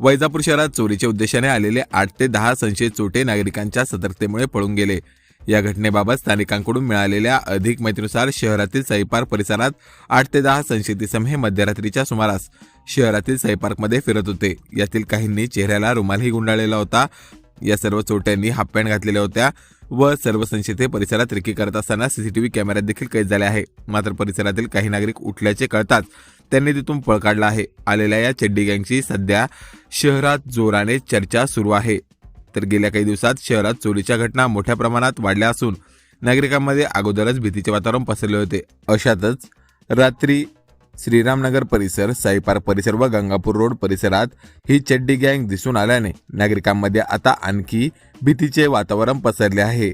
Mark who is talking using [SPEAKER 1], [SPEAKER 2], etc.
[SPEAKER 1] वैजापूर शहरात चोरीच्या उद्देशाने आलेले आठ ते दहा संशयित चोटे नागरिकांच्या सतर्कतेमुळे पळून गेले. या घटनेबाबत स्थानिकांकडून मिळालेल्या अधिक माहितीनुसार शहरातील सईपार्क परिसरात आठ ते दहा संशयित इसम हे मध्यरात्रीच्या सुमारास शहरातील सईपार्कमध्ये फिरत होते. यातील काहींनी चेहऱ्याला रुमालही गुंडाळलेला होता. या सर्व चोट्यांनी हाफ पॅन्ट घातलेल्या होत्या व सर्व संशयित परिसरात रेकी करत असताना सीसीटीव्ही कॅमेऱ्यात देखील कैद झाले आहे. मात्र परिसरातील काही नागरिक उठल्याचे कळताच त्यांनी तिथून पळ काढला आहे. आलेल्या या चड्डी गँगची सध्या शहरात जोराने चर्चा सुरू आहे. तर गेल्या काही दिवसात शहरात चोरीच्या घटना मोठ्या प्रमाणात वाढल्या असून नागरिकांमध्ये अगोदरच भीतीचे वातावरण पसरले होते. अशातच रात्री श्रीरामनगर परिसर साईपार परिसर व गंगापूर रोड परिसरात ही चड्डी गँग दिसून आल्याने नागरिकांमध्ये आता आणखी भीतीचे वातावरण पसरले आहे.